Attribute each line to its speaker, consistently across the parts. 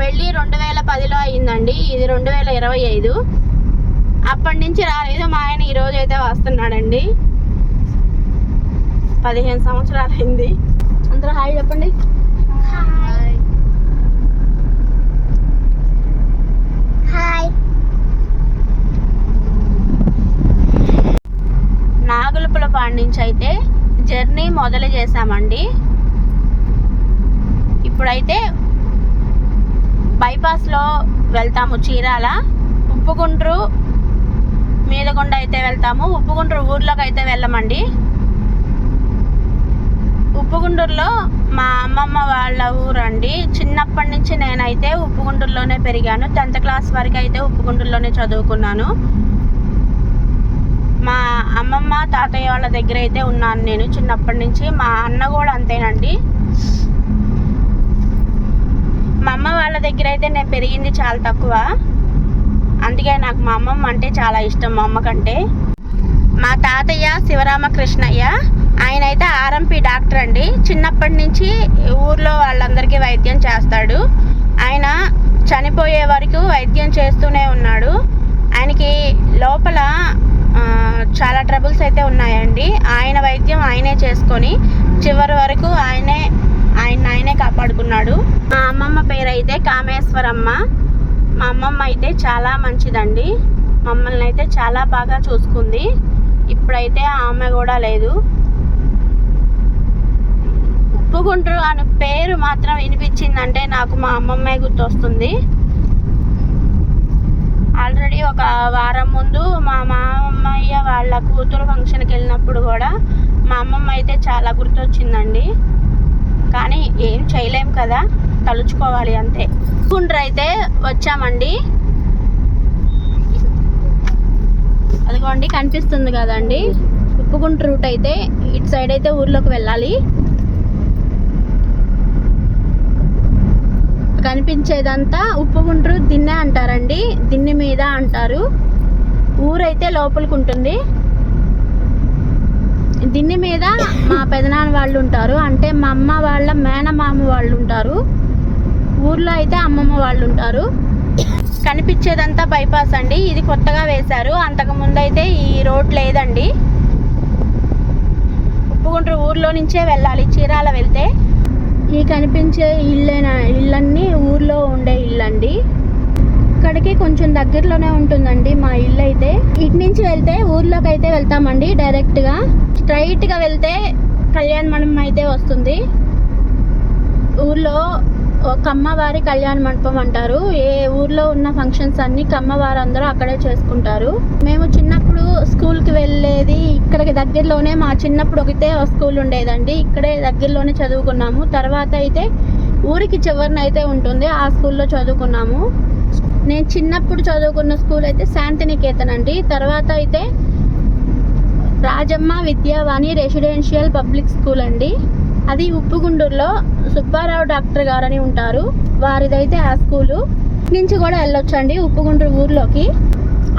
Speaker 1: పెళ్ళి రెండు వేల పదిలో అయిందండి. ఇది రెండు వేల ఇరవై ఐదు. అప్పటి నుంచి రాలేదు. మా ఆయన ఈ రోజు అయితే వస్తున్నాడండి. పదిహేను సంవత్సరాలు అయింది. అందరూ హాయ్ చెప్పండి.
Speaker 2: హాయ్.
Speaker 1: నాగులపులపాడు నుంచి అయితే జర్నీ మొదలు చేసామండి ఇప్పుడైతే బైపాస్లో వెళ్తాము చీరాల. ఉప్పుగుండ్రు మీదగుండ అయితే వెళ్తాము. ఉప్పుగుండ్రు ఊర్లోకి అయితే వెళ్ళమండి. ఉప్పుగుండూరులో మా అమ్మమ్మ వాళ్ళ ఊరండి. చిన్నప్పటి నుంచి నేనైతే ఉప్పుగుండూరులోనే పెరిగాను. టెన్త్ క్లాస్ వరకు అయితే ఉప్పుగుండూరులోనే చదువుకున్నాను. మా అమ్మమ్మ తాతయ్య వాళ్ళ దగ్గర అయితే ఉన్నాను నేను చిన్నప్పటి నుంచి. మా అన్న కూడా అంతేనండి. మా అమ్మ వాళ్ళ దగ్గర అయితే నేను పెరిగింది చాలా తక్కువ. అందుకే నాకు మా అమ్మమ్మ అంటే చాలా ఇష్టం మా అమ్మ కంటే. మా తాతయ్య శివరామకృష్ణయ్య ఆయన అయితే ఆర్ఎంపీ డాక్టర్ అండి. చిన్నప్పటి నుంచి ఊర్లో వాళ్ళందరికీ వైద్యం చేస్తాడు. ఆయన చనిపోయే వరకు వైద్యం చేస్తూనే ఉన్నాడు. ఆయనకి లోపల చాలా ట్రబుల్స్ అయితే ఉన్నాయండి. ఆయన వైద్యం ఆయనే చేసుకొని చివరి వరకు ఆయనే ఆయన ఆయనే కాపాడుకున్నాడు. మా అమ్మమ్మ పేరు అయితే కామేశ్వరమ్మ. మా అమ్మమ్మ అయితే చాలా మంచిదండి. మమ్మల్ని అయితే చాలా బాగా చూసుకుంది. ఇప్పుడైతే ఆమె కూడా లేదు. ఒప్పుకుంటారు అనే పేరు మాత్రం వినిపించిందంటే నాకు మా అమ్మమ్మే గుర్తొస్తుంది. ఆల్రెడీ ఒక వారం ముందు మా మామయ్య వాళ్ళ కూతురు ఫంక్షన్కి వెళ్ళినప్పుడు కూడా మా అమ్మమ్మ అయితే చాలా గుర్తొచ్చిందండి. కానీ ఏం చేయలేం కదా తలుచుకోవాలి అంతే. గుండ్ర అయితే వచ్చామండి. అదిగోండి కనిపిస్తుంది కదండి. ఉప్పుగుంట రూట్ అయితే ఇటు సైడ్ అయితే ఊర్లోకి వెళ్ళాలి. కనిపించేదంతా ఉప్పుగుండ్రు దిన్నె అంటారండి. దిన్నె మీద అంటారు. ఊరైతే లోపలికి ఉంటుంది. దీని మీద మా పెదనాన్న వాళ్ళు ఉంటారు. అంటే మా అమ్మ వాళ్ళ మేనమామ వాళ్ళు ఉంటారు. ఊర్లో అయితే అమ్మమ్మ వాళ్ళు ఉంటారు. కనిపించేదంతా బైపాస్ అండి. ఇది కొత్తగా వేశారు. అంతకు ముందు అయితే ఈ రోడ్ లేదండి. ఉప్పుగుంట్రు ఊర్లో నుంచే వెళ్ళాలి. చీరాల వెళ్తే ఈ కనిపించే ఇల్లేన ఇల్లన్నీ ఊర్లో ఉండే ఇల్లండి. ఇక్కడికి కొంచెం దగ్గరలోనే ఉంటుందండి మా ఇల్లు అయితే ఇటు నుంచి వెళ్తే ఊర్లోకి అయితే వెళ్తామండి డైరెక్ట్గా. స్ట్రైట్గా వెళ్తే కళ్యాణ మండపం అయితే వస్తుంది. ఊర్లో ఒక కమ్మవారి కళ్యాణ మండపం అంటారు. ఏ ఊర్లో ఉన్న ఫంక్షన్స్ అన్ని కమ్మవారు అందరూ అక్కడే చేసుకుంటారు. మేము చిన్నప్పుడు స్కూల్కి వెళ్ళేది ఇక్కడికి దగ్గరలోనే మా చిన్నప్పుడు ఒకటే స్కూల్ ఉండేదండి. ఇక్కడే దగ్గరలోనే చదువుకున్నాము. తర్వాత అయితే ఊరికి చివరిన అయితే ఉంటుంది. ఆ స్కూల్లో చదువుకున్నాము. నేను చిన్నప్పుడు చదువుకున్న స్కూల్ అయితే శాంతినికేతన్ అండి. తర్వాత అయితే Rajamma Vidyavani residential public school అండి. అది ఉప్పుగుండూరులో సుబ్బారావు డాక్టర్ గారని ఉంటారు. వారిదైతే ఆ స్కూలు. నుంచి కూడా వెళ్ళొచ్చండి ఉప్పుగుంటూరు ఊర్లోకి.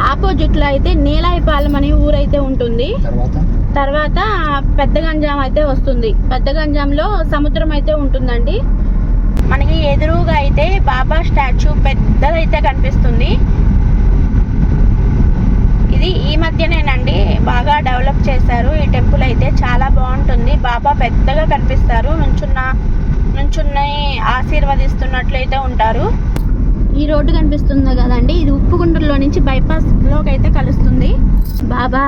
Speaker 1: ఆపోజిట్లో అయితే నీలాయిపాలెం అనే ఊరైతే ఉంటుంది.
Speaker 3: తర్వాత?
Speaker 1: తర్వాత పెద్ద గంజాం అయితే వస్తుంది. పెద్ద గంజాంలో సముద్రం అయితే ఉంటుందండి. మనకి ఎదురుగా అయితే బాబా స్టాచ్యూ పెద్దదైతే కనిపిస్తుంది. ఇది ఈ మధ్యనేనండి బాగా డెవలప్ చేశారు. ఈ టెంపుల్ అయితే చాలా బాగుంటుంది. బాబా పెద్దగా కనిపిస్తారు. నుంచున్న నుంచున్న ఆశీర్వదిస్తున్నట్లయితే ఉంటారు. ఈ రోడ్డు కనిపిస్తుంది కదండి. ఇది ఉప్పుగుండ్రలో నుంచి బైపాస్లోకి అయితే కలుస్తుంది. బాబా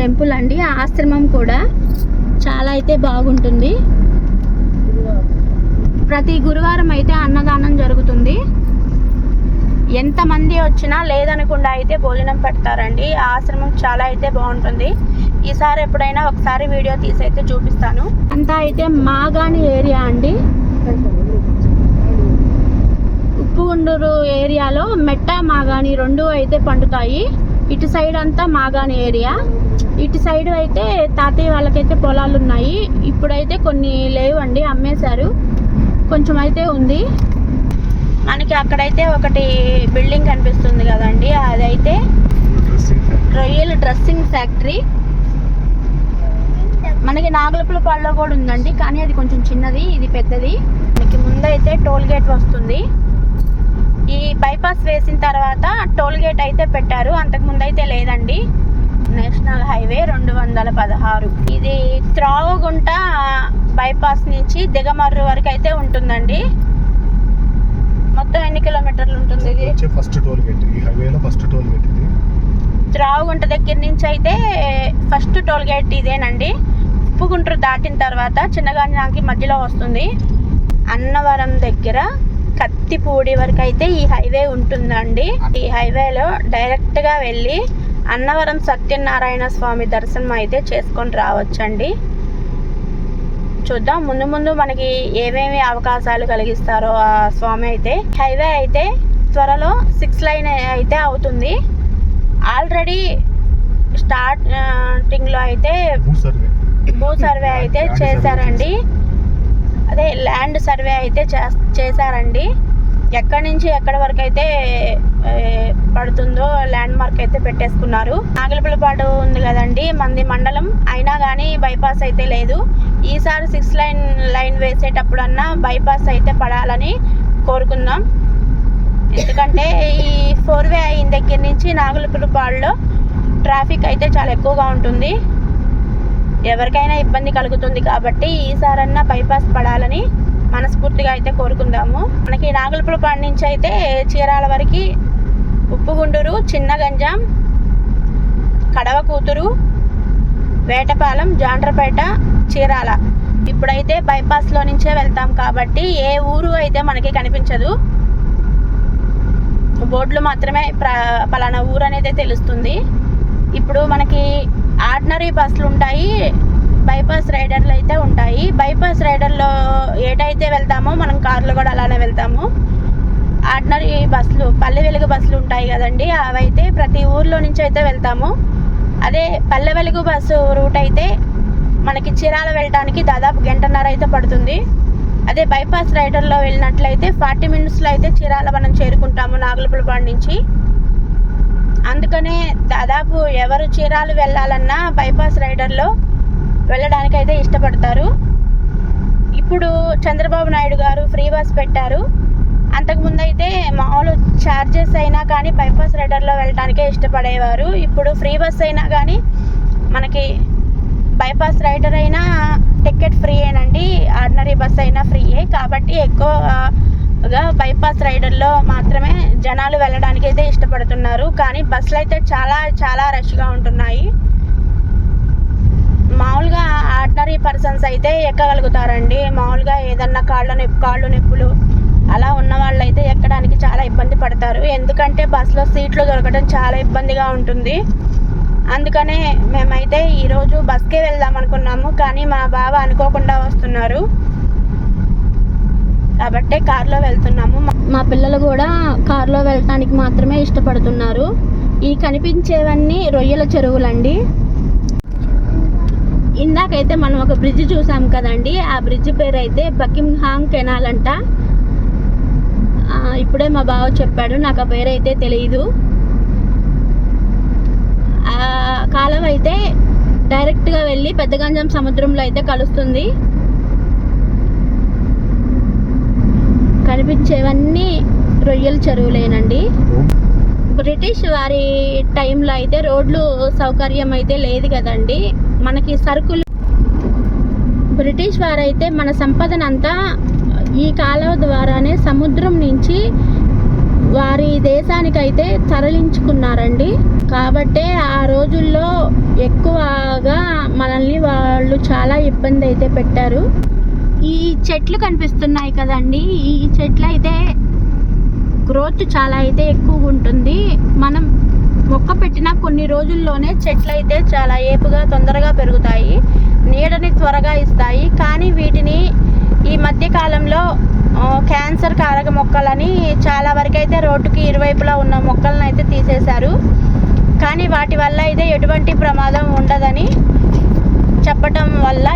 Speaker 1: టెంపుల్ అండి. ఆశ్రమం కూడా చాలా అయితే బాగుంటుంది. ప్రతి గురువారం అయితే అన్నదానం జరుగుతుంది. ఎంతమంది వచ్చినా లేదనకుండా అయితే భోజనం పెడతారండి. ఆ ఆశ్రమం చాలా అయితే బాగుంటుంది. ఈసారి ఎప్పుడైనా ఒకసారి వీడియో తీసి అయితే చూపిస్తాను. అంతా అయితే మాగాణి ఏరియా అండి. ఉప్పుగుండూరు ఏరియాలో మెట్ట మాగాణి రెండు అయితే పండుతాయి. ఇటు సైడ్ అంతా మాగాణి ఏరియా. ఇటు సైడ్ అయితే తాతయ్య వాళ్ళకైతే పొలాలు ఉన్నాయి. ఇప్పుడైతే కొన్ని లేవండి అమ్మేశారు. కొంచెం అయితే ఉంది. మనకి అక్కడైతే ఒకటి బిల్డింగ్ కనిపిస్తుంది కదండి. అదైతే రొయ్యల డ్రెస్సింగ్ ఫ్యాక్టరీ. మనకి నాగులపులపాడులో కూడా ఉందండి కానీ అది కొంచెం చిన్నది ఇది పెద్దది. మనకి ముందైతే టోల్ గేట్ వస్తుంది. ఈ బైపాస్ వేసిన తర్వాత టోల్ గేట్ అయితే పెట్టారు. అంతకు ముందు అయితే లేదండి. నేషనల్ హైవే రెండు వందల పదహారు. ఇది త్రావగుంట బైపాస్ నుంచి దిగమర్రు వరకు అయితే ఉంటుందండి. మొత్తం ఎన్ని కిలోమీటర్లు ఉంటుంది ఇది?
Speaker 3: వచ్చే ఫస్ట్ టోల్ గేట్ ఈ హైవేలో ఫస్ట్ టోల్ గేట్ ఇది.
Speaker 1: త్రావగుంట దగ్గర నుంచి అయితే ఫస్ట్ టోల్ గేట్ ఇదేనండి. ఉప్పుగుంట్రు దాటిన తర్వాత చిన్నగంజాకి మధ్యలో వస్తుంది. అన్నవరం దగ్గర కత్తిపూడి వరకు అయితే ఈ హైవే ఉంటుందండి. ఈ హైవేలో డైరెక్ట్గా వెళ్ళి అన్నవరం సత్యనారాయణ స్వామి దర్శనం అయితే చేసుకొని రావచ్చండి. చూద్దాం. ముందు ముందు మనకి ఏమేమి అవకాశాలు కలిగిస్తారో ఆ స్వామి అయితే. హైవే అయితే త్వరలో సిక్స్ లైన్ అయితే అవుతుంది. ఆల్రెడీ స్టార్టింగ్లో అయితే
Speaker 3: భూ సర్వే.
Speaker 1: అయితే చేశారండి. అదే ల్యాండ్ సర్వే అయితే చేశారండి. ఎక్కడి నుంచి ఎక్కడి వరకు అయితే పడుతుందో ల్యాండ్ మార్క్ అయితే పెట్టేసుకున్నారు. నాగలపులపాడు ఉంది కదండి మంది మండలం. అయినా కానీ బైపాస్ అయితే లేదు. ఈసారి సిక్స్ లైన్ లైన్ వేసేటప్పుడన్నా బైపాస్ అయితే పడాలని కోరుకుందాం. ఎందుకంటే ఈ ఫోర్ వే అయిన దగ్గర నుంచి నాగులపులపాడులో ట్రాఫిక్ అయితే చాలా ఎక్కువగా ఉంటుంది. ఎవరికైనా ఇబ్బంది కలుగుతుంది కాబట్టి ఈసారన్నా బైపాస్ పడాలని మనస్ఫూర్తిగా అయితే కోరుకుందాము. మనకి నాగలపులపాడు నుంచి అయితే చీరాల వరకు ఉప్పుగుండూరు చిన్న గంజాం కడవ కూతురు వేటపాలెం జాండ్రపేట చీరాల. ఇప్పుడైతే బైపాస్లో నుంచే వెళ్తాం కాబట్టి ఏ ఊరు అయితే మనకి కనిపించదు. బోర్డులు మాత్రమే ప్ర పలానా ఊరు అనేది తెలుస్తుంది. ఇప్పుడు మనకి ఆర్డినరీ బస్సులు ఉంటాయి బైపాస్ రైడర్లు అయితే ఉంటాయి. బైపాస్ రైడర్లో ఏటైతే వెళ్తామో మనం కార్లు కూడా అలానే వెళ్తాము. ఆర్డినరీ బస్సులు పల్లె వెలుగు బస్సులు ఉంటాయి కదండి అవైతే ప్రతి ఊర్లో నుంచి అయితే వెళ్తాము. అదే పల్లె వెలుగు బస్సు రూట్ అయితే మనకి చీరాల వెళ్ళడానికి దాదాపు గంటన్నర అయితే పడుతుంది. అదే బైపాస్ రైడర్లో వెళ్ళినట్లయితే ఫార్టీ మినిట్స్లో అయితే చీరాల మనం చేరుకుంటాము నాగులపులపాడు నుంచి. అందుకనే దాదాపు ఎవరు చీరాలు వెళ్ళాలన్నా బైపాస్ రైడర్లో వెళ్ళడానికి అయితే ఇష్టపడతారు. ఇప్పుడు చంద్రబాబు నాయుడు గారు ఫ్రీ బస్ పెట్టారు. అంతకుముందు అయితే మామూలు ఛార్జెస్ అయినా కానీ బైపాస్ రైడర్లో వెళ్ళడానికే ఇష్టపడేవారు. ఇప్పుడు ఫ్రీ బస్ అయినా కానీ మనకి బైపాస్ రైడర్ అయినా టికెట్ ఫ్రీ ఏనండి. ఆర్డినరీ బస్ అయినా ఫ్రీయే కాబట్టి ఎక్కువగా బైపాస్ రైడర్లో మాత్రమే జనాలు వెళ్ళడానికి అయితే ఇష్టపడుతున్నారు. కానీ బస్సులు అయితే చాలా చాలా రష్గా ఉంటున్నాయి. మామూలుగా ఆర్డినరీ పర్సన్స్ అయితే ఎక్కగలుగుతారండి. మామూలుగా ఏదన్నా కాళ్ళ నొప్పి కాళ్ళు నొప్పులు అలా ఉన్న వాళ్ళు అయితే ఎక్కడానికి చాలా ఇబ్బంది పడతారు. ఎందుకంటే బస్సులో సీట్లు దొరకడం చాలా ఇబ్బందిగా ఉంటుంది. అందుకనే మేమైతే ఈరోజు బస్కే వెళ్దాం అనుకున్నాము కానీ మా బావ అనుకోకుండా వస్తున్నారు. కాబట్టి కార్లో వెళ్తున్నాము. మా- పిల్లలు కూడా కార్లో వెళ్ళటానికి మాత్రమే ఇష్టపడుతున్నారు. ఈ కనిపించేవన్నీ రొయ్యల చెరువులండి. ఇందాకైతే మనం ఒక బ్రిడ్జ్ చూసాం కదండి ఆ బ్రిడ్జ్ పేరు అయితే బకింగ్హాంగ్ కెనాల్ అంట. ఇప్పుడే మా బావ చెప్పాడు నాకు ఆ పేరు అయితే తెలియదు కాలం అయితే డైరెక్ట్గా వెళ్ళి పెద్దగంజం సముద్రంలో అయితే కలుస్తుంది. కనిపించేవన్నీ రొయ్యల చెరువులేనండి. బ్రిటిష్ వారి టైంలో అయితే రోడ్లు సౌకర్యం అయితే లేదు కదండి. మనకి సరుకులు బ్రిటిష్ వారైతే మన సంపదనంతా ఈ కాలువ ద్వారానే సముద్రం నుంచి వారి దేశానికైతే తరలించుకున్నారండి. కాబట్టే ఆ రోజుల్లో ఎక్కువగా మనల్ని వాళ్ళు చాలా ఇబ్బంది అయితే పెట్టారు. ఈ చెట్లు కనిపిస్తున్నాయి కదండి. ఈ చెట్లు అయితే గ్రోత్ చాలా అయితే ఎక్కువగా ఉంటుంది. మనం మొక్క పెట్టిన కొన్ని రోజుల్లోనే చెట్లు అయితే చాలా ఏపుగా తొందరగా పెరుగుతాయి. నీడని త్వరగా ఇస్తాయి. కానీ వీటిని ఈ మధ్య కాలంలో క్యాన్సర్ కారక మొక్కలని చాలా వరకు అయితే రోడ్డుకి ఇరువైపులా ఉన్న మొక్కలను అయితే తీసేశారు. కానీ వాటి వల్ల అయితే ఎటువంటి ప్రమాదం ఉండదని చెప్పటం వల్ల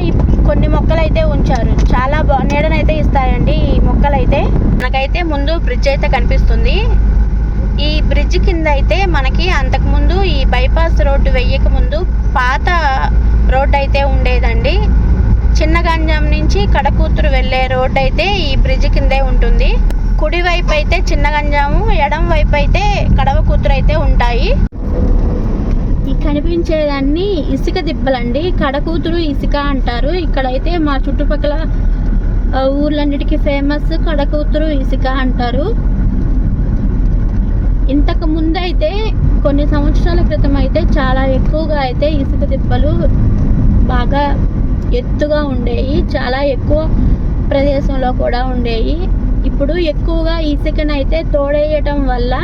Speaker 1: కొన్ని మొక్కలు అయితే ఉంచారు. చాలా బా నీడనైతే ఇస్తాయండి ఈ మొక్కలైతే. మనకైతే ముందు బ్రిడ్జ్ అయితే కనిపిస్తుంది. ఈ బ్రిడ్జ్ కింద అయితే మనకి అంతకుముందు ఈ బైపాస్ రోడ్డు వెయ్యక ముందు పాత రోడ్డు అయితే ఉండేదండి. చిన్న గంజాం నుంచి కడకూతురు వెళ్ళే రోడ్డు అయితే ఈ బ్రిడ్జ్ కిందే ఉంటుంది. కుడి వైపు అయితే చిన్నగంజాము ఎడం వైపు అయితే కడవ కూతురు అయితే ఉంటాయి ఈ కనిపించేదాన్ని ఇసుక దిబ్బలండి. కడకూతురు ఇసుక అంటారు. ఇక్కడైతే మా చుట్టుపక్కల ఊర్లన్నిటికీ ఫేమస్ కడకూతురు ఇసుక అంటారు. ఇంతకు ముందు అయితే కొన్ని సంవత్సరాల క్రితం అయితే చాలా ఎక్కువగా అయితే ఇసుక దిబ్బలు బాగా ఎత్తుగా ఉండేవి చాలా ఎక్కువ ప్రదేశంలో కూడా ఉండేవి ఇప్పుడు ఎక్కువగా ఇసుకనైతే తోడేయటం వల్ల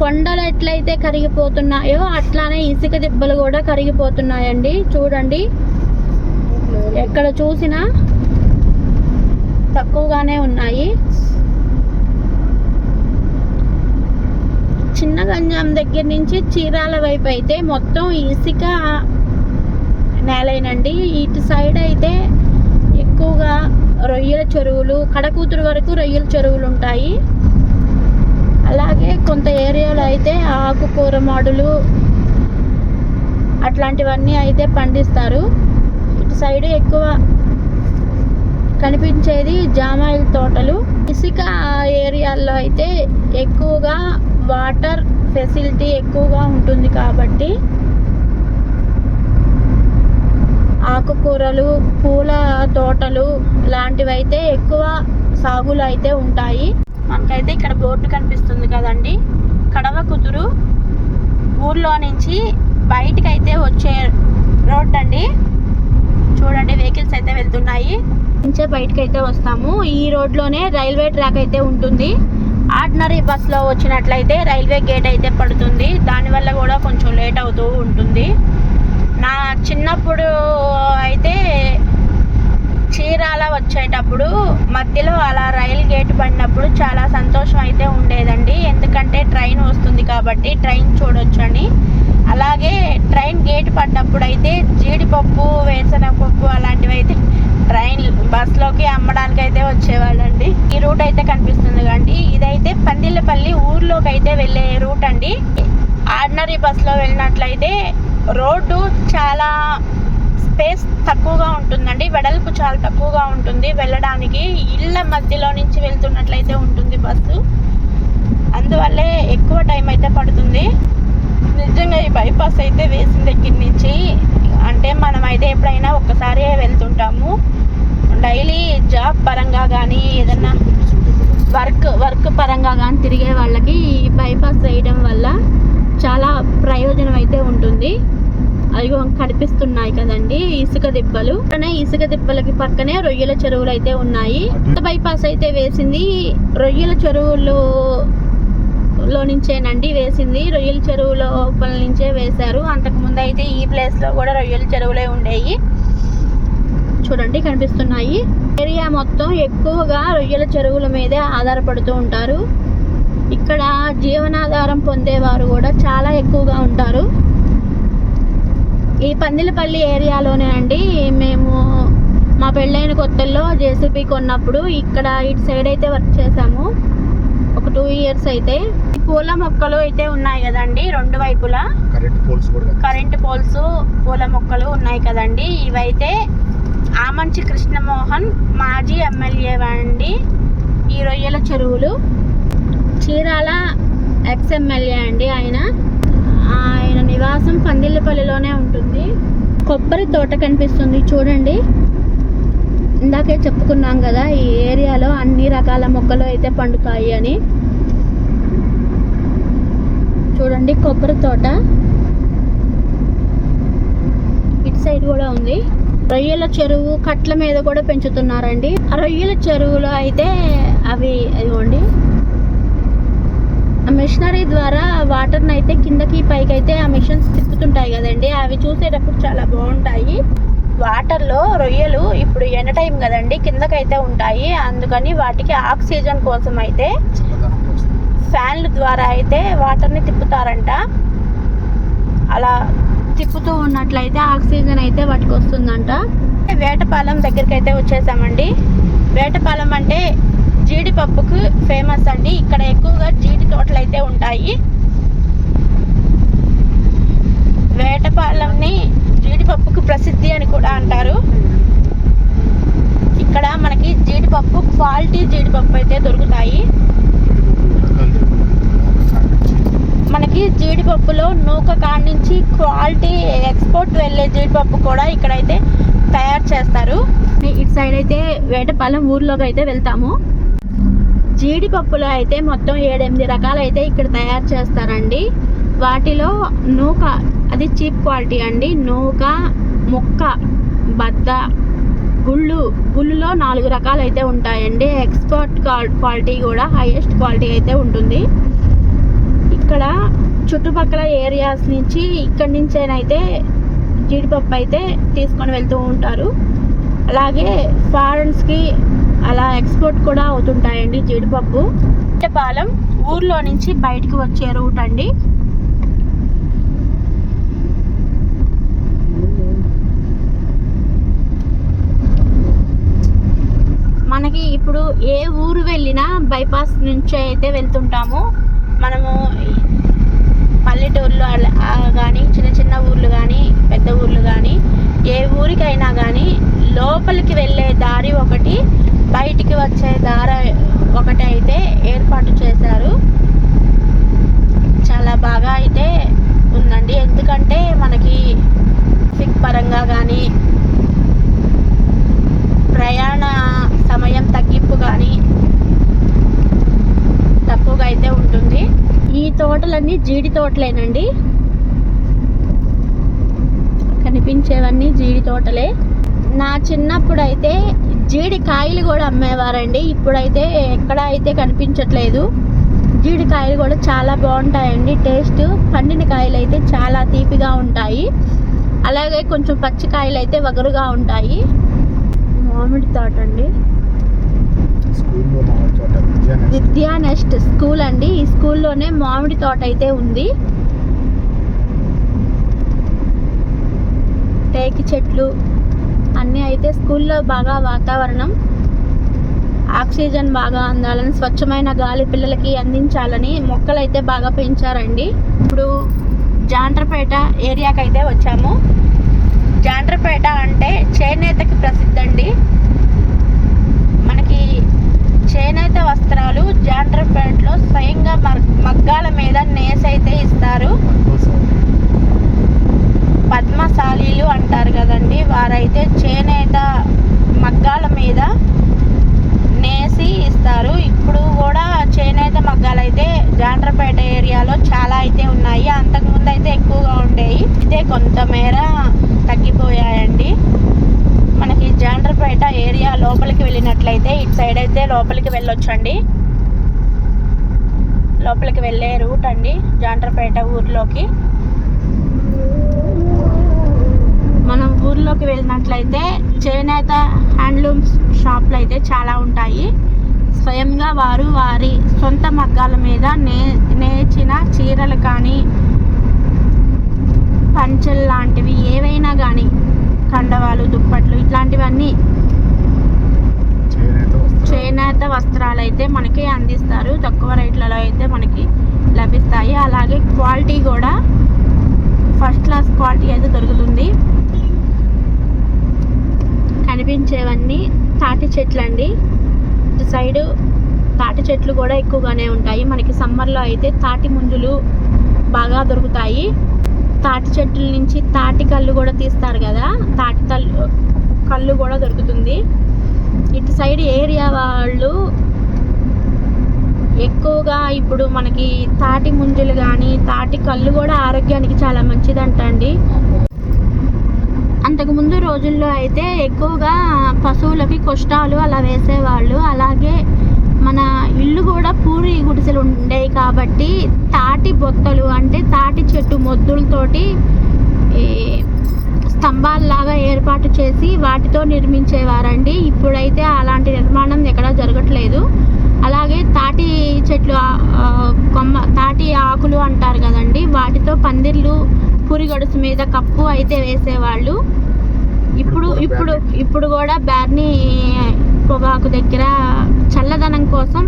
Speaker 1: కొండలు ఎట్లయితే కరిగిపోతున్నాయో అట్లానే ఇసుక దిబ్బలు కూడా కరిగిపోతున్నాయండి. చూడండి. ఎక్కడ చూసినా తక్కువగానే ఉన్నాయి. చిన్న గంజాం దగ్గర నుంచి చీరాల వైపు అయితే మొత్తం ఇసుక నేలైనండి. ఇటు సైడ్ అయితే ఎక్కువగా రొయ్యల చెరువులు కడకూతురు వరకు రొయ్యల చెరువులు ఉంటాయి. అలాగే కొంత ఏరియాలో అయితే ఆకుకూర మాడులు అట్లాంటివన్నీ అయితే పండిస్తారు. ఇటు సైడ్ ఎక్కువ కనిపించేది జామాయిల తోటలు. ఇసుక ఏరియాల్లో అయితే ఎక్కువగా వాటర్ ఫెసిలిటీ ఎక్కువగా ఉంటుంది కాబట్టి ఆకుకూరలు పూల తోటలు లాంటివైతే ఎక్కువ సాగులు అయితే ఉంటాయి. మనకైతే ఇక్కడ బోర్డు కనిపిస్తుంది కదండి. కడవ కుదురు ఊర్లో నుంచి బయటకైతే వచ్చే రోడ్ అండి. చూడండి వెహికల్స్ అయితే వెళ్తున్నాయి. నుంచే బయటకైతే అయితే వస్తాము. ఈ రోడ్లోనే రైల్వే ట్రాక్ అయితే ఉంటుంది. ఆర్డినరీ బస్లో వచ్చినట్లయితే రైల్వే గేట్ అయితే పడుతుంది. దానివల్ల కూడా కొంచెం లేట్ అవుతూ ఉంటుంది. నా చిన్నప్పుడు అయితే చీరాల వచ్చేటప్పుడు మధ్యలో అలా రైలు గేట్ పడినప్పుడు చాలా సంతోషం అయితే ఉండేదండి. ఎందుకంటే ట్రైన్ వస్తుంది కాబట్టి ట్రైన్ చూడొచ్చు అని అలాగే ట్రైన్ గేట్ పడ్డప్పుడు అయితే జీడిపప్పు వేరుశనగపప్పు అలాంటివి అయితే ట్రైన్ బస్లోకి అమ్మడానికి అయితే వచ్చేవాళ్ళండి. ఈ రూట్ అయితే కనిపిస్తుంది కండి ఇదైతే పందిళ్ళపల్లి ఊర్లోకి అయితే వెళ్ళే రూట్ అండి. ఆర్డినరీ బస్లో వెళ్ళినట్లయితే రోడ్డు చాలా స్పేస్ తక్కువగా ఉంటుందండి. వెడల్పు చాలా తక్కువగా ఉంటుంది. వెళ్ళడానికి ఇళ్ళ మధ్యలో నుంచి వెళ్తున్నట్లయితే ఉంటుంది బస్సు. అందువల్లే ఎక్కువ టైం అయితే పడుతుంది. నిజంగా ఈ బైపాస్ అయితే వేసిన దగ్గర నుంచి అంటే మనం అయితే ఎప్పుడైనా ఒక్కసారి వెళ్తుంటాము. డైలీ జాబ్ పరంగా కానీ ఏదన్నా వర్క్ వర్క్ పరంగా కానీ తిరిగే వాళ్ళకి ఈ బైపాస్ వేయడం వల్ల చాలా ప్రయోజనం అయితే ఉంటుంది. అదిగో కనిపిస్తున్నాయి కదండి ఇసుక దిబ్బలు. పక్కనే ఇసుక దిబ్బలకి పక్కనే రొయ్యల చెరువులు అయితే ఉన్నాయి. కొత్త బైపాస్ అయితే వేసింది. రొయ్యల చెరువులు లో నుంచేనండి వేసింది. రొయ్యల చెరువు లోపల నుంచే వేశారు. అంతకుముందు అయితే ఈ ప్లేస్లో కూడా రొయ్యల చెరువులే ఉండేవి చూడండి కనిపిస్తున్నాయి. ఏరియా మొత్తం ఎక్కువగా రొయ్యల చెరువుల మీదే ఆధారపడుతూ ఉంటారు. ఇక్కడ జీవనాధారం పొందేవారు కూడా చాలా ఎక్కువగా ఉంటారు. ఈ పందిలపల్లి ఏరియాలోనే అండి. మేము మా పెళ్ళైన కొత్తల్లో జేసీబీ కొన్నప్పుడు ఇక్కడ ఇటు సైడ్ అయితే వర్క్ చేసాము ఒక టూ ఇయర్స్ అయితే. పూల మొక్కలు అయితే ఉన్నాయి కదండి రెండు వైపులా.
Speaker 3: కరెంట్ పోల్స్
Speaker 1: పూల మొక్కలు ఉన్నాయి కదండి. ఇవైతే ఆమంచి కృష్ణమోహన్ మాజీ ఎమ్మెల్యే అండి. ఈ రొయ్యల చెరువులు. చీరాల ఎక్స్ ఎమ్మెల్యే అండి ఆయన. నివాసం పందిళ్ళపల్లిలోనే ఉంటుంది. కొబ్బరి తోట కనిపిస్తుంది చూడండి. ఇందాకే చెప్పుకున్నాం కదా ఈ ఏరియాలో అన్ని రకాల మొక్కలు అయితే పండుతాయి అని. చూడండి కొబ్బరి తోట. ఇటు సైడ్ కూడా ఉంది. రొయ్యల చెరువు కట్ల మీద కూడా పెంచుతున్నారండి. ఆ రొయ్యల చెరువులో అయితే అవి ఇవ్వండి ఆ మిషనరీ ద్వారా వాటర్ని అయితే కిందకి పైకి అయితే ఆ మిషన్స్ తిప్పుతుంటాయి కదండి. అవి చూసేటప్పుడు చాలా బాగుంటాయి. వాటర్లో రొయ్యలు ఇప్పుడు ఎండ టైం కదండి కిందకైతే ఉంటాయి. అందుకని వాటికి ఆక్సిజన్ కోసం అయితే ఫ్యాన్ల ద్వారా అయితే వాటర్ని తిప్పుతారంట. అలా తిప్పుతూ ఉన్నట్లయితే ఆక్సిజన్ అయితే వాటికి వస్తుందంట. వేటపాలెం దగ్గరికి అయితే వచ్చేసామండి. వేటపాలెం అంటే జీడిపప్పుకు ఫేమస్ అండి. ఇక్కడ ఎక్కువగా జీడి తోటలు అయితే ఉంటాయి. వేటపాలెంని జీడిపప్పుకు ప్రసిద్ధి అని కూడా అంటారు. ఇక్కడ మనకి
Speaker 3: జీడిపప్పు క్వాలిటీ జీడిపప్పు అయితే దొరుకుతాయి.
Speaker 1: మనకి జీడిపప్పులో నూక కాడి నుంచి క్వాలిటీ ఎక్స్పోర్ట్ వెళ్ళే జీడిపప్పు కూడా ఇక్కడైతే తయారు చేస్తారు. ఇటు సైడ్ అయితే వేటపాలెం ఊర్లోకి అయితే వెళ్తాము. జీడిపప్పులో అయితే మొత్తం ఏడెనిమిది రకాలు అయితే ఇక్కడ తయారు చేస్తారండి. వాటిలో నూక అది చీప్ క్వాలిటీ అండి. నూక ముక్క బద్ద గుళ్ళు గుళ్ళులో నాలుగు రకాలు అయితే ఉంటాయండి. ఎక్స్పర్ట్ క్వాలిటీ కూడా హైయెస్ట్ క్వాలిటీ అయితే ఉంటుంది. ఇక్కడ చుట్టుపక్కల ఏరియాస్ నుంచి ఇక్కడి నుంచేనైతే జీడిపప్పు అయితే తీసుకొని వెళ్తూ ఉంటారు. అలాగే ఫారెన్స్కి అలా ఎక్స్పోర్ట్ కూడా అవుతుంటాయండి జీడిపప్పు. పాలెం ఊర్లో నుంచి బయటకు వచ్చే రూట్ అండి. మనకి ఇప్పుడు ఏ ఊరు వెళ్ళినా బైపాస్ నుంచి అయితే వెళ్తుంటాము. మనము పల్లెటూర్లు కానీ చిన్న చిన్న ఊర్లు కానీ పెద్ద ఊర్లు కానీ ఏ ఊరికైనా కానీ లోపలికి వెళ్ళే దారి ఒకటి ఒకటి అయితే ఏర్పాటు చేశారు. చాలా బాగా అయితే ఉందండి. ఎందుకంటే మనకి ఫిక్ పరంగా కానీ ప్రయాణ సమయం తగ్గింపు కానీ తక్కువగా అయితే ఉంటుంది. ఈ తోటలన్నీ జీడి తోటలేనండి. కనిపించేవన్నీ జీడి తోటలే. నా చిన్నప్పుడు అయితే జీడికాయలు కూడా అమ్మేవారండి. ఇప్పుడైతే ఎక్కడ అయితే కనిపించట్లేదు. జీడికాయలు కూడా చాలా బాగుంటాయండి. టేస్ట్ పండిన కాయలు అయితే చాలా తీపిగా ఉంటాయి. అలాగే కొంచెం పచ్చికాయలు అయితే వగరుగా ఉంటాయి. మామిడి తోట అండి.
Speaker 3: విద్యా నెక్స్ట్
Speaker 1: స్కూల్ అండి. ఈ స్కూల్లోనే మామిడి తోట అయితే ఉంది. టేకి చెట్లు అన్నీ అయితే స్కూల్లో బాగా వాతావరణం ఆక్సిజన్ బాగా అందాలని స్వచ్ఛమైన గాలి పిల్లలకి అందించాలని మొక్కలు అయితే బాగా పెంచారండి. ఇప్పుడు జాండ్రపేట ఏరియాకి అయితే వచ్చాము. జాండ్రపేట అంటే చేనేతకి ప్రసిద్ధండి. మనకి చేనేత వస్త్రాలు జాండ్రపేటలో స్వయంగా మగ్గాల మీద నేసైతే ఇస్తారు. పద్మశాలీలు అంటారు కదండి. వారైతే చేనేత మగ్గాల మీద నేసి ఇస్తారు. ఇప్పుడు కూడా చేనేత మగ్గాలు అయితే జాండ్రపేట ఏరియాలో చాలా అయితే ఉన్నాయి. అంతకుముందు అయితే ఎక్కువగా ఉండేవి ఇదే కొంతమేర తగ్గిపోయాయండి. మనకి జాండ్రపేట ఏరియా లోపలికి వెళ్ళినట్లయితే ఇటు సైడ్ అయితే లోపలికి వెళ్ళొచ్చండి. లోపలికి వెళ్ళే రూట్ అండి జాండ్రపేట ఊర్లోకి. మనం ఊర్లోకి వెళ్ళినట్లయితే చేనేత హ్యాండ్లూమ్స్ షాప్లు అయితే చాలా ఉంటాయి. స్వయంగా వారు వారి సొంత మగ్గాల మీద నే నేచిన చీరలు కానీ పంచెలు లాంటివి ఏవైనా కానీ కండవాలు దుప్పట్లు ఇట్లాంటివన్నీ
Speaker 3: చేనేత వస్త్రాలు.
Speaker 1: చేనేత వస్త్రాలు అయితే మనకి అందిస్తారు. తక్కువ రేట్లలో అయితే మనకి లభిస్తాయి. అలాగే క్వాలిటీ కూడా ఫస్ట్ క్లాస్ క్వాలిటీ అయితే దొరుకుతుంది. కనిపించేవన్నీ తాటి చెట్లు అండి ఇటు సైడు తాటి చెట్లు కూడా ఎక్కువగానే ఉంటాయి. మనకి సమ్మర్లో అయితే తాటి ముంజులు బాగా దొరుకుతాయి. తాటి చెట్ల నుంచి తాటి కళ్ళు కూడా తీస్తారు కదా. తాటి కళ్ళు కళ్ళు కూడా దొరుకుతుంది. ఇటు సైడ్ ఏరియా వాళ్ళు ఎక్కువగా ఇప్పుడు మనకి తాటి ముంజులు కానీ తాటి కళ్ళు కూడా ఆరోగ్యానికి చాలా మంచిదంట అండి అంతకుముందు రోజుల్లో అయితే ఎక్కువగా పశువులకి కొష్టాలు అలా వేసేవాళ్ళు. అలాగే మన ఇల్లు కూడా పూరి గుడిసెలు ఉండేవి కాబట్టి తాటి బొత్తలు అంటే తాటి చెట్టు మొద్దులతోటి స్తంభాలలాగా ఏర్పాటు చేసి వాటితో నిర్మించేవారండి. ఇప్పుడైతే అలాంటి నిర్మాణం ఎక్కడ జరగట్లేదు. అలాగే తాటి చెట్లు కొమ్మ తాటి ఆకులు అంటారు కదండి వాటితో పందిర్లు పురిగడుసు మీద కప్పు అయితే వేసేవాళ్ళు. ఇప్పుడు ఇప్పుడు ఇప్పుడు కూడా బ్యార్ని పొగాకు దగ్గర చల్లదనం కోసం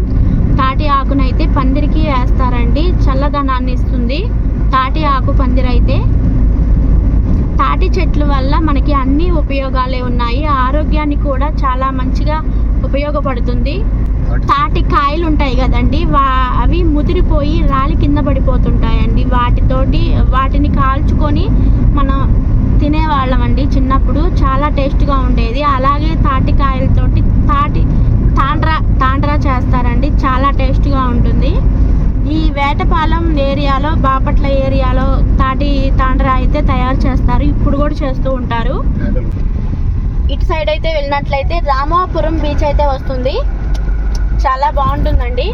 Speaker 1: తాటి ఆకునైతే పందిరికి వేస్తారండి. చల్లదనాన్ని ఇస్తుంది. తాటి ఆకు పందిరైతే. తాటి చెట్ల వల్ల మనకి అన్ని ఉపయోగాలే ఉన్నాయి. ఆరోగ్యానికి కూడా చాలా మంచిగా ఉపయోగపడుతుంది. తాటి కాయలు ఉంటాయి కదండి వా అవి ముదిరిపోయి రాలి కింద పడిపోతుంటాయండి. వాటితోటి వాటిని కాల్చుకొని మనం తినేవాళ్ళం అండి చిన్నప్పుడు. చాలా టేస్ట్గా ఉండేది. అలాగే తాటి కాయలతోటి తాటి తాండ్రా తాండ్రా చేస్తారండి. చాలా టేస్ట్గా ఉంటుంది. ఈ వేటపాలెం ఏరియాలో బాపట్ల ఏరియాలో తాటి తాండ్రా అయితే తయారు చేస్తారు. ఇప్పుడు కూడా చేస్తూ ఉంటారు. ఇటు సైడ్ అయితే వెళ్ళినట్లయితే రామాపురం బీచ్ అయితే వస్తుంది. చాలా బాగుంటుందండి.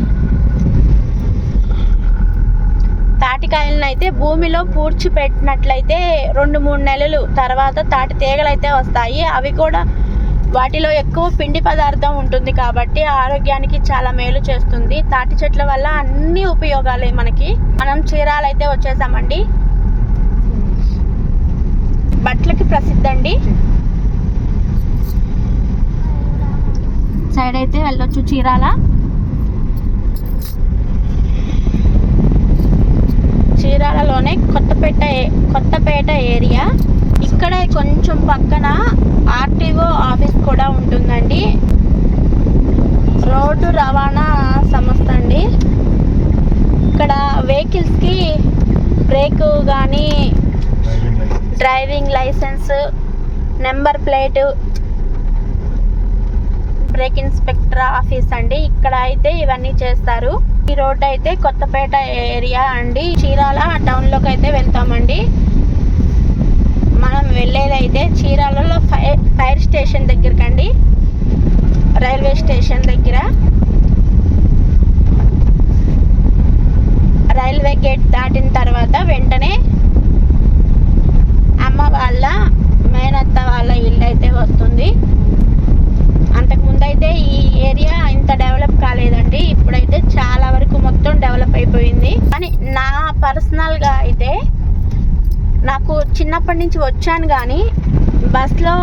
Speaker 1: తాటికాయలను అయితే భూమిలో పూడ్చి పెట్టినట్లయితే రెండు మూడు నెలలు తర్వాత తాటి తీగలు అయితే వస్తాయి. అవి కూడా వాటిలో ఎక్కువ పిండి పదార్థం ఉంటుంది కాబట్టి ఆరోగ్యానికి చాలా మేలు చేస్తుంది. తాటి చెట్ల వల్ల అన్ని ఉపయోగాలే మనకి. మనం చీరాలైతే వచ్చేసామండి. బట్టలకి ప్రసిద్ధి అండి సైడ్ అయితే వెళ్ళొచ్చు చీరాల. చీరాలలోనే కొత్తపేట కొత్తపేట ఏరియా. ఇక్కడ కొంచెం పక్కన ఆర్టీఓ ఆఫీస్ కూడా ఉంటుందండి. రోడ్డు రవాణా సంస్థ అండి. ఇక్కడ వెహికల్స్కి బ్రేక్ కానీ driving licence number plate brake inspector office అండి. ఇక్కడ అయితే ఇవన్నీ చేస్తారు. ఈ రోడ్ అయితే కొత్తపేట ఏరియా అండి. చీరాల టౌన్లోకి అయితే వెళ్తామండి. మనం వెళ్ళేదైతే చీరాలలో ఫైర్ ఫైర్ స్టేషన్ దగ్గరికి అండి రైల్వే స్టేషన్ దగ్గర. రైల్వే గేట్ దాటిన తర్వాత వెంటనే అమ్మ వాళ్ళ మేనత్త వాళ్ళ ఇల్లు అయితే వస్తుంది. అంతకుముందు అయితే ఈ ఏరియా ఇంత డెవలప్ కాలేదండి. ఇప్పుడైతే చాలా వరకు మొత్తం డెవలప్ అయిపోయింది. కానీ నా పర్సనల్గా అయితే నాకు చిన్నప్పటి నుంచి వచ్చాను కానీ బస్లో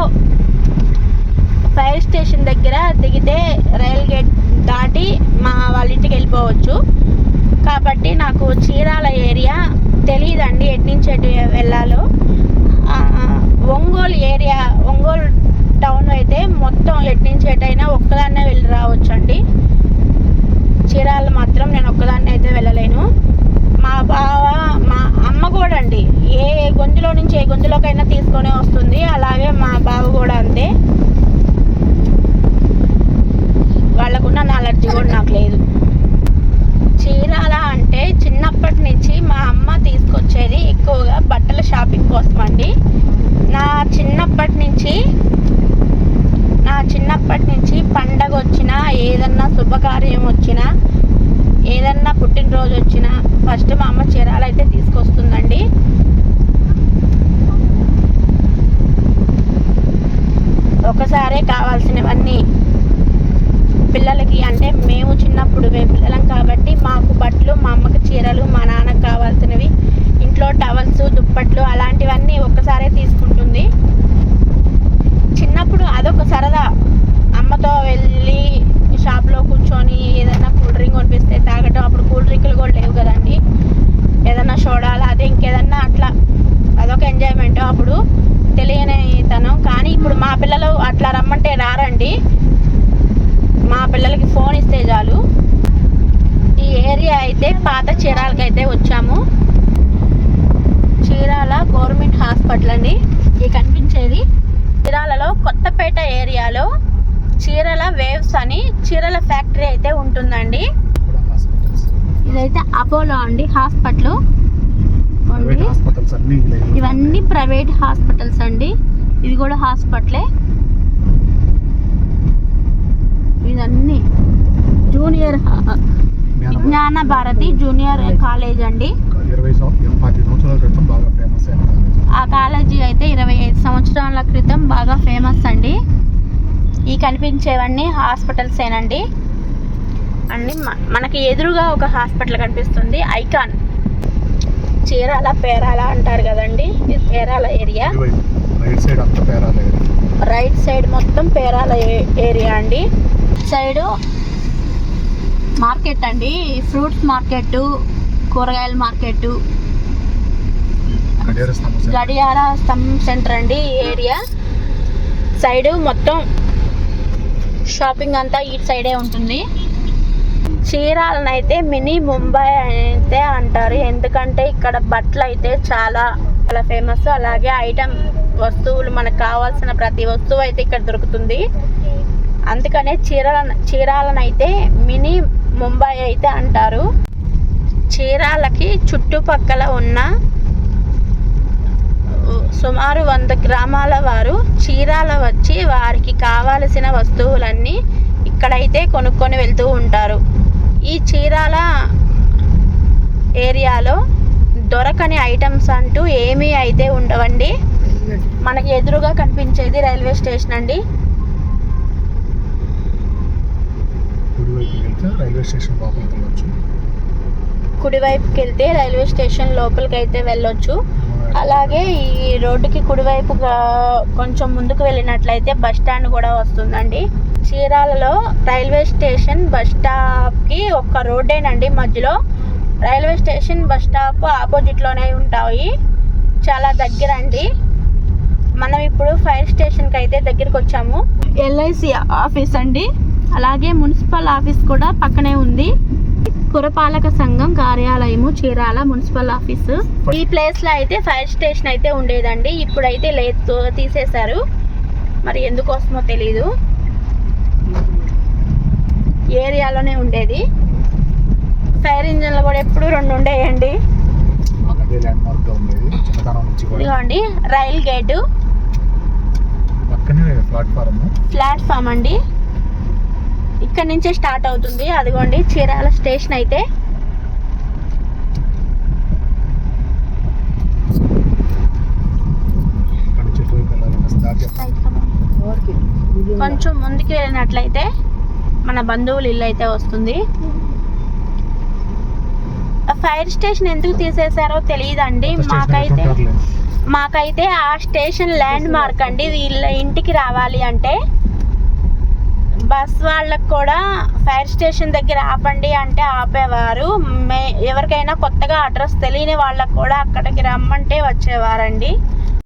Speaker 1: ఫైర్ స్టేషన్ దగ్గర దిగితే రైల్ గేట్ దాటి మా వాళ్ళ ఇంటికి వెళ్ళిపోవచ్చు. కాబట్టి నాకు చీరాల ఏరియా తెలియదండి ఎటు నుంచి ఎటు వెళ్ళాలో. ఒంగోలు ఏరియా ఒంగోలు టౌన్ అయితే మొత్తం ఎటు నుంచి ఎటైనా ఒక్కదాన్నే వెళ్ళి రావచ్చు అండి చీరాలు మాత్రం నేను ఒక్కదాన్ని అయితే వెళ్ళలేను. మా బావ మా అమ్మ కూడా అండి ఏ గొంతులో నుంచి ఏ గొంతులోకైనా తీసుకొని వస్తుంది. అలాగే మా బావ కూడా అంతే. వాళ్ళకున్న నాలెడ్జ్ కూడా నాకు లేదు. చీరాల అంటే చిన్నప్పటి నుంచి మా అమ్మ తీసుకొచ్చేది ఎక్కువగా బట్టల షాపింగ్ కోసం అండి నా చిన్నప్పటి నుంచి నా చిన్నప్పటి నుంచి పండగ వచ్చినా ఏదన్నా శుభకార్యం వచ్చినా ఏదన్నా పుట్టినరోజు వచ్చినా ఫస్ట్ మా అమ్మ చీరాలు అయితే తీసుకొస్తుందండి ఒకసారే కావాల్సినవన్నీ పిల్లలకి అంటే మేము చిన్నప్పుడు మేము పిల్లలం కాబట్టి మాకు బట్టలు మా అమ్మకి చీరలు మా నాన్నకు కావాల్సినవి ఇంట్లో టవల్స్ దుప్పట్లు అలాంటివన్నీ ఒక్కసారే తీసుకుంటుంది చిన్నప్పుడు అదొక సరదా అమ్మతో వెళ్ళి షాప్లో కూర్చొని ఏదైనా కూల్ డ్రింక్ కొనిపిస్తే తాగటం అప్పుడు కూల్ డ్రింకులు కూడా లేవు కదండి ఏదైనా చూడాలా అదే ఇంకేదన్నా అట్లా అదొక ఎంజాయ్మెంట్ అప్పుడు తెలియని తనం కానీ ఇప్పుడు మా పిల్లలు అట్లా రమ్మంటే రారండి మా పిల్లలకి ఫోన్ ఇస్తే చాలు ఈ ఏరియా అయితే పాత చీరాలకి అయితే వచ్చాము చీరాల గవర్నమెంట్ హాస్పిటల్ అండి ఇది కనిపించేది చీరాలలో కొత్తపేట ఏరియాలో చీరల వేవ్స్ అని చీరల ఫ్యాక్టరీ అయితే ఉంటుందండి. ఇదైతే అపోలో అండి హాస్పిటల్ ఇవన్నీ ప్రైవేట్ హాస్పిటల్స్ అండి. ఇది కూడా హాస్పిటలే. ఇదన్నీ జూనియర్
Speaker 3: జ్ఞాన
Speaker 1: భారతి జూనియర్ కాలేజ్. అండి. ఆ కాలేజీ అయితే ఇరవై ఐదు సంవత్సరాల క్రితం బాగా ఫేమస్ అండి. ఈ కనిపించేవన్నీ హాస్పిటల్స్ ఏనండి. మ- మనకి ఎదురుగా ఒక హాస్పిటల్ కనిపిస్తుంది ఐకాన్. చీరాల పేరాల అంటారు కదండి ఇది పేరాల ఏరియా.
Speaker 3: రైట్ సైడ్ అంతా పేరాల ఏరియా.
Speaker 1: రైట్ సైడ్ మొత్తం పేరాల ఏరియా అండి. సైడు మార్కెట్ అండి ఫ్రూట్స్ మార్కెట్ కూరగాయల మార్కెట్
Speaker 3: గడియార
Speaker 1: స్తంభం సెంటర్. అండి ఏరియా. సైడ్ మొత్తం షాపింగ్ అంతా ఈ సైడే ఉంటుంది. చీరాలను అయితే మినీ ముంబై అయితే అంటారు. ఎందుకంటే ఇక్కడ బట్టలు అయితే చాలా చాలా ఫేమస్ అలాగే ఐటమ్ వస్తువులు మనకు కావాల్సిన ప్రతి వస్తువు అయితే ఇక్కడ దొరుకుతుంది. అందుకనే చీరాల చీరాలను అయితే మినీ ముంబై అయితే అంటారు. చీరాలకి చుట్టుపక్కల ఉన్న సుమారు వంద గ్రామాల వారు చీరాల వచ్చి వారికి కావలసిన వస్తువులన్నీ ఇక్కడైతే కొనుక్కొని వెళ్తూ ఉంటారు. ఈ చీరాల ఏరియాలో దొరకని ఐటమ్స్ అంటూ ఏమీ అయితే ఉండవండి. మనకి ఎదురుగా కనిపించేది రైల్వే స్టేషన్ అండి.
Speaker 3: కుడివైపుకి వెళ్తే రైల్వే స్టేషన్ లోపలికి
Speaker 1: అయితే వెళ్ళొచ్చు. అలాగే ఈ రోడ్డుకి కుడివైపుగా కొంచెం ముందుకు వెళ్ళినట్లయితే బస్ స్టాండ్ కూడా వస్తుందండి. చీరాలలో రైల్వే స్టేషన్ బస్ స్టాప్కి ఒక రోడ్డేనండి మధ్యలో. రైల్వే స్టేషన్ బస్ స్టాప్ ఆపోజిట్లోనే ఉంటాయి. చాలా దగ్గర అండి మనం ఇప్పుడు ఫైర్ స్టేషన్కి అయితే దగ్గరికి వచ్చాము ఎల్ఐసి ఆఫీస్ అండి అలాగే మున్సిపల్ ఆఫీస్ కూడా పక్కనే ఉంది. పురపాలక సంఘం కార్యాలయము చీరాల మున్సిపల్ ఆఫీస్. ఈ ప్లేస్లో అయితే ఫైర్ స్టేషన్ అయితే ఉండేదండి. ఇప్పుడైతే లేదు తీసేశారు. మరి ఎందుకోసమో తెలీదు. ఏరియాలోనే ఉండేది. ఫైర్ ఇంజన్లు కూడా ఎప్పుడు రెండు ఉండేయండి. ఇదిగోండి రైల్ గేటు. ప్లాట్ఫామ్ అండి. ఇక్కడ నుంచే స్టార్ట్ అవుతుంది. అదిగోండి చీరాల స్టేషన్ అయితే. కొంచెం ముందుకు వెళ్ళినట్లయితే మన బంధువుల ఇల్లు అయితే వస్తుంది. ఫైర్ స్టేషన్ ఎందుకు తీసేశారో తెలియదండి. మాకైతే మాకైతే ఆ స్టేషన్ ల్యాండ్ మార్క్ అండి. వీళ్ళ ఇంటికి రావాలి అంటే. బస్ వాళ్ళకు కూడా ఫైర్ స్టేషన్ దగ్గర ఆపండి అంటే ఆపేవారు. మే ఎవరికైనా కొత్తగా అడ్రస్ తెలియని వాళ్ళకు కూడా అక్కడికి రమ్మంటే వచ్చేవారండి.